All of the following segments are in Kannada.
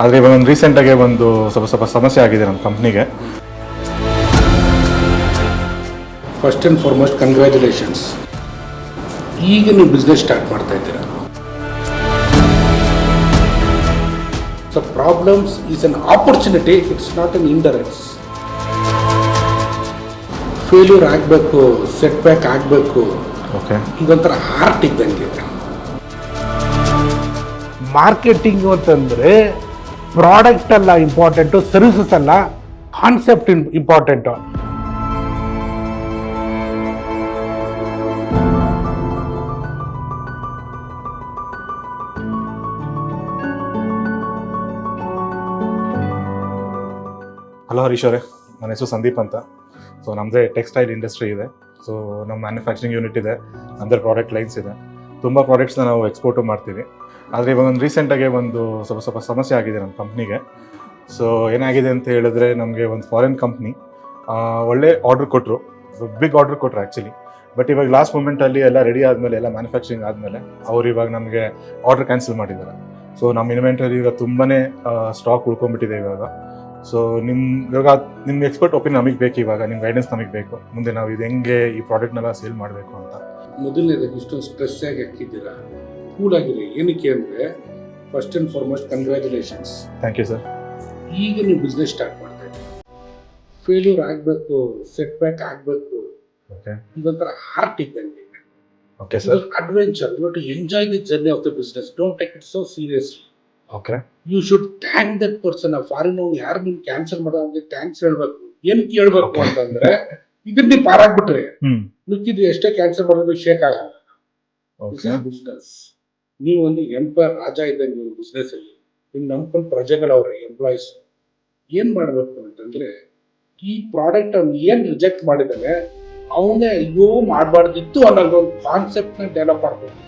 ಆದರೆ ಇವಾಗ ಒಂದು ರೀಸೆಂಟಾಗಿ ಒಂದು ಸ್ವಲ್ಪ ಸ್ವಲ್ಪ ಸಮಸ್ಯೆ ಆಗಿದೆ ನಮ್ಮ ಕಂಪ್ನಿಗೆ ಫಸ್ಟ್ ಆ್ಯಂಡ್ ಫಾರ್ಮೋಸ್ಟ್ ಕಂಗ್ರ್ಯಾಚುಲೇಷನ್ಸ್ ಈಗ ನೀವು ಬಿಸ್ನೆಸ್ ಸ್ಟಾರ್ಟ್ ಮಾಡ್ತಾ ಇದ್ದೀರಾ? So problems is an opportunity it's not an hindrance failure ಆಗಬೇಕು ಸೆಟ್ ಬ್ಯಾಕ್ ಆಗಬೇಕು. ಓಕೆ ಇದೊಂಥರ ಹಾರ್ಟ್ ಇದ್ದಂಗೆ. ಮಾರ್ಕೆಟಿಂಗ್ ಅಂತಂದರೆ ಪ್ರಾಡಕ್ಟ್ ಅಲ್ಲ ಇಂಪಾರ್ಟೆಂಟು ಸರ್ವಿಸಸ್ ಅಲ್ಲ ಕಾನ್ಸೆಪ್ಟ್ ಇಂಪಾರ್ಟೆಂಟು ಹಲೋ ಹರೀಶ್ ಅವರೇ, ನನ್ನ ಹೆಸರು ಸಂದೀಪ್ ಅಂತ. ಸೊ ನಮ್ಮದೇ ಟೆಕ್ಸ್ಟೈಲ್ ಇಂಡಸ್ಟ್ರಿ ಇದೆ. ಸೊ ನಮ್ಮ ಮ್ಯಾನುಫ್ಯಾಕ್ಚರಿಂಗ್ ಯೂನಿಟ್ ಇದೆ. ನಮ್ಮದೇ ಪ್ರಾಡಕ್ಟ್ ಲೈನ್ಸ್ ಇದೆ. ತುಂಬ ಪ್ರಾಡಕ್ಟ್ಸ್ನ ನಾವು ಎಕ್ಸ್ಪೋರ್ಟು ಮಾಡ್ತೀವಿ. ಆದರೆ ಇವಾಗ ಒಂದು ರೀಸೆಂಟಾಗಿ ಒಂದು ಸ್ವಲ್ಪ ಸ್ವಲ್ಪ ಸಮಸ್ಯೆ ಆಗಿದೆ ನಮ್ಮ ಕಂಪ್ನಿಗೆ ಸೊ ಏನಾಗಿದೆ ಅಂತ ಹೇಳಿದ್ರೆ ನಮಗೆ ಒಂದು ಫಾರಿನ್ ಕಂಪ್ನಿ ಒಳ್ಳೆ ಆರ್ಡ್ರ್ ಕೊಟ್ಟರು ಬಿಗ್ ಆರ್ಡ್ರ್ ಕೊಟ್ಟರು ಆ್ಯಕ್ಚುಲಿ ಬಟ್ ಇವಾಗ ಲಾಸ್ಟ್ ಮೂಮೆಂಟಲ್ಲಿ ಎಲ್ಲ ರೆಡಿ ಆದಮೇಲೆ, ಎಲ್ಲ ಮ್ಯಾನುಫ್ಯಾಕ್ಚರಿಂಗ್ ಆದಮೇಲೆ, ಅವ್ರು ಇವಾಗ ನಮಗೆ ಆರ್ಡ್ರ್ ಕ್ಯಾನ್ಸಲ್ ಮಾಡಿದ್ದಾರೆ. ಸೊ ನಮ್ಮ ಇನ್ವೆಂಟರಿ ಇವಾಗ ತುಂಬಾ ಸ್ಟಾಕ್ ಉಳ್ಕೊಂಡ್ಬಿಟ್ಟಿದೆ ಇವಾಗ. ಸೊ ನಿಮ್ಮ ಇವಾಗ ನಿಮ್ಮ ಎಕ್ಸ್ಪರ್ಟ್ ಒಪಿನಿಯನ್ ನಮಗೆ ಬೇಕು ಇವಾಗ ನಿಮ್ಮ ಗೈಡೆನ್ಸ್ ನಮಗೆ ಬೇಕು. ಮುಂದೆ ನಾವು ಇದು ಹೆಂಗೆ ಈ ಪ್ರಾಡಕ್ಟ್ನೆಲ್ಲ ಸೇಲ್ ಮಾಡಬೇಕು ಅಂತ. ಮೊದಲನೇದಾಗಿ ಇಷ್ಟೊಂದು ಸ್ಟ್ರೆಸ್ ಆಗಿ ಹಾಕಿದ್ದೀರಾ? ಕೂಲ್ ಆಗಿರಿ. ಏನಕ್ಕೆ ಅಂದರೆ first and foremost congratulations thank you sir ಈಗ ನೀವು ಬಿಸ್ನೆಸ್ ಸ್ಟಾರ್ಟ್ ಮಾಡ್ತಾ ಇದ್ದೀರಿ. ಫೇಲ್ಯೂರ್ ಆಗಬೇಕು ಸೆಟ್ ಬ್ಯಾಕ್ ಆಗಬೇಕು. ಓಕೆ ಇದೊಂಥರ ಹಾರ್ಟ್ ಇದ್ದಂಗೆ. Okay sir adventure you to enjoy the journey of the business don't take it so seriously okay you should thank that person ಆ ಫಾರಿನ್ ಅವ್ನು ಯಾರು ನಿಮ್ಗೆ ಕ್ಯಾನ್ಸಲ್ ಮಾಡೋ ಅವ್ನಿಗೆ ಥ್ಯಾಂಕ್ಸ್ ಹೇಳ್ಬೇಕು. ಏನಕ್ಕೆ ಹೇಳ್ಬೇಕು ಅಂತಂದ್ರೆ ಇದನ್ನ ನೀವು ಪಾರಾಗ್ಬಿಟ್ರೆ ಮಿಕ್ಕಿದ್ದು ಎಷ್ಟೇ ಕ್ಯಾನ್ಸರ್ ಬರೋದು ಶೇಕ್ ಆಗಲ್ಲ. ಬಿಸ್ನೆಸ್ ನೀವು ಒಂದು ಎಂಪೈರ್ ರಾಜ ಇದ್ದಂಗೆ ನೀವು ಬಿಸ್ನೆಸ್ ಅಲ್ಲಿ ನಿಮ್ ನಂಬ್ಕೊಂಡು ಪ್ರಜೆಗಳವ್ರೆ ಎಂಪ್ಲಾಯೀಸ್ ಏನ್ ಮಾಡ್ಬೇಕು ಅಂತಂದ್ರೆ ಈ ಪ್ರಾಡಕ್ಟ್ ಅವ್ನು ಏನ್ ರಿಜೆಕ್ಟ್ ಮಾಡಿದಾನೆ ಅವನೇ ಅಯ್ಯೋ ಮಾಡಬಾರ್ದಿತ್ತು ಅನ್ನೋದು ಒಂದು ಕಾನ್ಸೆಪ್ಟ್ನ ಡೆವಲಪ್ ಮಾಡ್ಬೇಕು.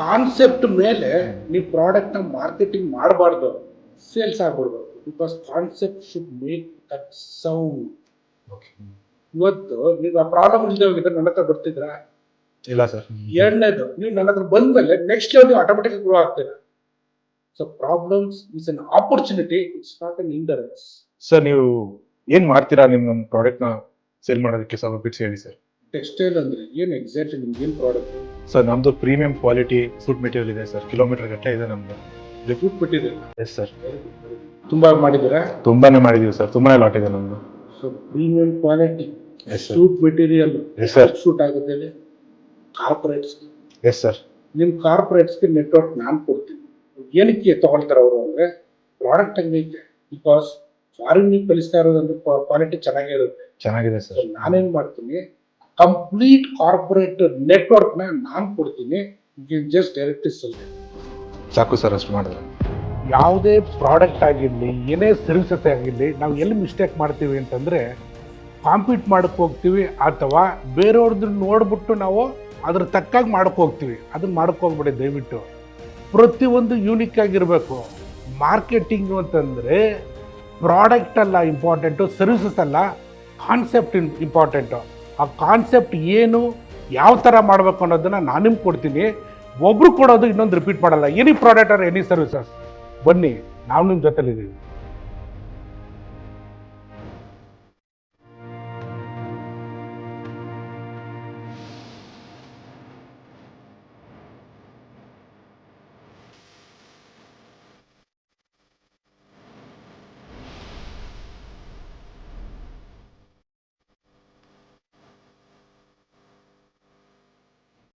ಕಾನ್ಸೆಪ್ಟ್ ಮೇಲೆ ನೀವು ಪ್ರಾಡಕ್ಟ್ನ ಮಾರ್ಕೆಟಿಂಗ್ ಮಾಡಬಾರ್ದು sales ಆಗ್ಬಿಡ್ಬೇಕು. Because concept should make that sound ಇವತ್ತು ನೀವು ಆ ಪ್ರಾಬ್ಲಮ್ ಇಲ್ಲದೆ ಹೋಗಿದ್ರೆ ನನ್ನ ಹತ್ರ ಬರ್ತಿದ್ರ? ಇಲ್ಲ ಸರ್. ಎರಡನೇದು ನೀವು ನನ್ನ ಹತ್ರ ಬಂದ್ಮೇಲೆ ನೆಕ್ಸ್ಟ್ ಲೆವೆಲ್ ನೀವು ಆಟೋಮೆಟಿಕ್ ಗ್ರೋ ಆಗ್ತೀರಾ? So problems is an opportunity it's not an hindrance sir ನೀವು ಏನು ಮಾಡ್ತೀರಾ ನಿಮ್ಮ ನಮ್ಮ ನ ಸೇಲ್ ಮಾಡೋದಕ್ಕೆ ಸ್ವಲ್ಪ ಬಿಟ್ಸ್ ಹೇಳಿ ಸರ್. ಟೆಕ್ಸ್ಟೈಲ್ ಅಂದ್ರೆ ಏನು ಎಕ್ಸಾಕ್ಟ್ಲಿ ನಿಮ್ಗೆ ಏನು ಪ್ರಾಡಕ್ಟ್ ಸರ್ ನಮ್ದು ಪ್ರೀಮಿಯಂ ಕ್ವಾಲಿಟಿ ಫುಡ್ ಮೆಟೀರಿಯಲ್ ಇದೆ ಸರ್. ಕಿಲೋಮೀಟರ್ ಗಟ್ಟಲೆ ಇದೆ ನಮ್ದು. ರಿಪೋರ್ಟ್ ಬಿಟ್ಟಿದೆ. ಎಸ್ ಸರ್ ತುಂಬಾ ಮಾಡಿದ್ದೀರಾ? ತುಂಬಾನೇ ಮಾಡಿದೀವಿ ಸರ್. ತುಂಬಾನೇ ಲಾಟ್ ಇದೆ ನಮ್ದು. So premium quality yes sir suit material yes sir shoot ಆಗುತ್ತೆ ಕಾರ್ಪೊರೇಟ್ಸ್ ಎಸ್ ಸರ್ ನಿಮ್ಮ ಕಾರ್ಪೊರೇಟ್ಸ್ಗೆ ನೆಟ್ವರ್ಕ್ ನಾನು ಕೊಡ್ತೀನಿ. ಏನಕ್ಕೆ ತಗೊಳ್ತಾರೆ ಅವರು ಅಂದ್ರೆ ಪ್ರಾಡಕ್ಟ್ ಹಂಗೈತೆ ಬಿಕಾಸ್ ಫಾರಿನ್ ಕಲಿಸ್ತಾ ಇರೋದಂದ್ರೆ ಕ್ವಾಲಿಟಿ ಚೆನ್ನಾಗಿರುತ್ತೆ ಚೆನ್ನಾಗಿದೆ ಸರ್ ನಾನೇನು ಮಾಡ್ತೀನಿ ಕಂಪ್ಲೀಟ್ ಕಾರ್ಪೊರೇಟ್ ನೆಟ್ವರ್ಕ್ ನಾನು ಕೊಡ್ತೀನಿ. ಜಸ್ಟ್ ಡೈರೆಕ್ಟ್ ಅಲ್ಲಿ ಸಾಕು ಸರ್ ಅಷ್ಟು ಮಾಡಿದ್ರೆ. ಯಾವುದೇ ಪ್ರಾಡಕ್ಟ್ ಆಗಿರಲಿ ಏನೇ ಸರ್ವಿಸಸ್ ಆಗಿರಲಿ ನಾವು ಎಲ್ಲಿ ಮಿಸ್ಟೇಕ್ ಮಾಡ್ತೀವಿ ಅಂತಂದರೆ ಕಾಂಪೀಟ್ ಮಾಡಕ್ಕೆ ಹೋಗ್ತೀವಿ ಅಥವಾ ಬೇರೆಯವ್ರದ್ದು ನೋಡ್ಬಿಟ್ಟು ನಾವು ಅದ್ರ ತಕ್ಕಾಗಿ ಮಾಡಕ್ಕೆ ಹೋಗ್ತೀವಿ. ಅದನ್ನ ಮಾಡಕ್ಕೆ ಹೋಗ್ಬೇಡಿ, ದಯವಿಟ್ಟು. ಪ್ರತಿಯೊಂದು ಯೂನಿಕ್ ಆಗಿರಬೇಕು. ಮಾರ್ಕೆಟಿಂಗ್ ಅಂತಂದರೆ ಪ್ರಾಡಕ್ಟ್ ಅಲ್ಲ ಇಂಪಾರ್ಟೆಂಟು ಸರ್ವಿಸಸ್ ಅಲ್ಲ ಕಾನ್ಸೆಪ್ಟ್ ಇಂಪಾರ್ಟೆಂಟು ಆ ಕಾನ್ಸೆಪ್ಟ್ ಏನು, ಯಾವ ಥರ ಮಾಡಬೇಕು ಅನ್ನೋದನ್ನು ನಾನು ನಿಮ್ಗೆ ಕೊಡ್ತೀನಿ. ಒಬ್ರು ಕೊಡೋದು ಇನ್ನೊಂದು ರಿಪೀಟ್ ಮಾಡಲ್ಲ. Any product or any services ಬನ್ನಿ, ನಾವು ನಿಮ್ಮ ಜೊತೆಲಿದ್ದೀವಿ.